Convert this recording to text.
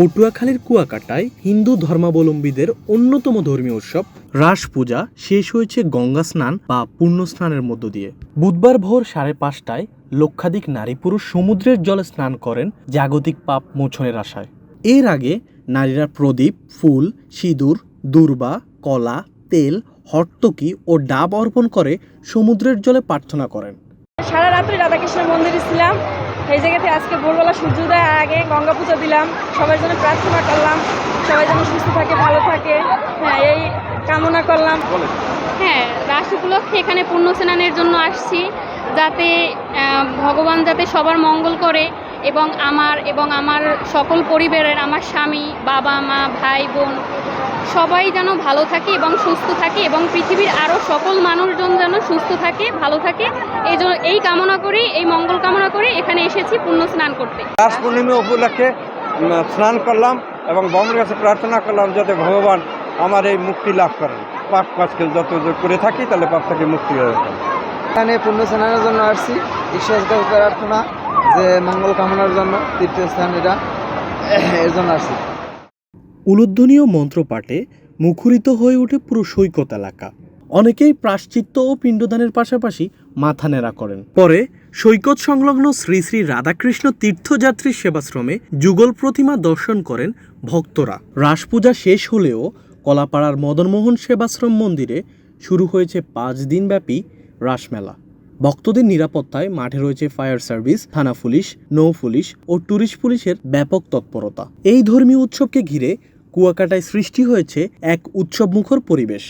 পটুয়াখালীর কুয়াকাটায় হিন্দু ধর্মাবলম্বীদের অন্যতম ধর্মীয় উৎসব, রাস পূজা শেষ হয়েছে গঙ্গা স্নান বা পূর্ণ স্নানের মধ্য দিয়ে। বুধবার ভোর সাড়ে পাঁচটায় লক্ষাধিক নারী পুরুষ সমুদ্রের জলে স্নান করেন জাগতিক পাপ মোচনের আশায়। এর আগে নারীরা প্রদীপ, ফুল, সিঁদুর, দুর্বা, কলা, তেল হর্তকি ও ডাব অর্পণ করে সমুদ্রের জলে প্রার্থনা করেন। সারা রাত্রি রাধাকৃষ্ণের মন্দিরে ছিলাম। এই জায়গাতে আজকে ভোরবেলা সূর্যোদয় আগে গঙ্গা পুজো দিলাম। সবার জন্য প্রার্থনা করলাম সবাই যেন সুস্থ থাকে ভালো থাকে। হ্যাঁ এই কামনা করলাম। হ্যাঁ রাস উপলক্ষে এখানে পুণ্য স্নানের জন্য আসছি যাতে ভগবান যাতে সবার মঙ্গল করে এবং আমার এবং আমার সকল পরিবারের আমার স্বামী বাবা মা ভাই বোন সবাই যেন ভালো থাকে এবং সুস্থ থাকে এবং পৃথিবীর আরও সকল মানুষজন যেন সুস্থ থাকে ভালো থাকে। এই জন্য এই কামনা করেই এই মঙ্গল কামনা করে এখানে এসেছি পুণ্য স্নান করতে। রাস পূর্ণিমা উপলক্ষে স্নান করলাম এবং বমের কাছে প্রার্থনা করলাম যাতে ভগবান আমার এই মুক্তি লাভ করেন। পাপ কাজকে যত করে থাকি তাহলে পাপ থেকে মুক্তি হয়ে এখানে পুণ্য স্নানের জন্য আসছি। ঈশ্বরের কাছে প্রার্থনা যে মঙ্গল কামনার জন্য তীর্থস্থান এটা এর জন্য আসছি। উলুধ্বনীয় মন্ত্রপাঠে মুখরিত হয়ে ওঠে পুরো সৈকত এলাকা। অনেকেই প্রাশ্চিত্য ও পিণ্ডদানের পাশাপাশি মাথা নেড়া করেন। পরে সৈকত সংলগ্ন শ্রী শ্রী রাধাকৃষ্ণ তীর্থযাত্রী সেবাশ্রমে যুগল প্রতিমা দর্শন করেন ভক্তরা। রাস পূজা শেষ হলেও কলাপাড়ার মদনমোহন সেবাশ্রম মন্দিরে শুরু হয়েছে পাঁচ দিনব্যাপী রাসমেলা। ভক্তদের নিরাপত্তায় মাঠে রয়েছে ফায়ার সার্ভিস, থানা পুলিশ, নৌ পুলিশ ও ট্যুরিস্ট পুলিশের ব্যাপক তৎপরতা। এই ধর্মীয় উৎসবকে ঘিরে কুয়াকাটায় সৃষ্টি হয়েছে এক উৎসবমুখর পরিবেশ।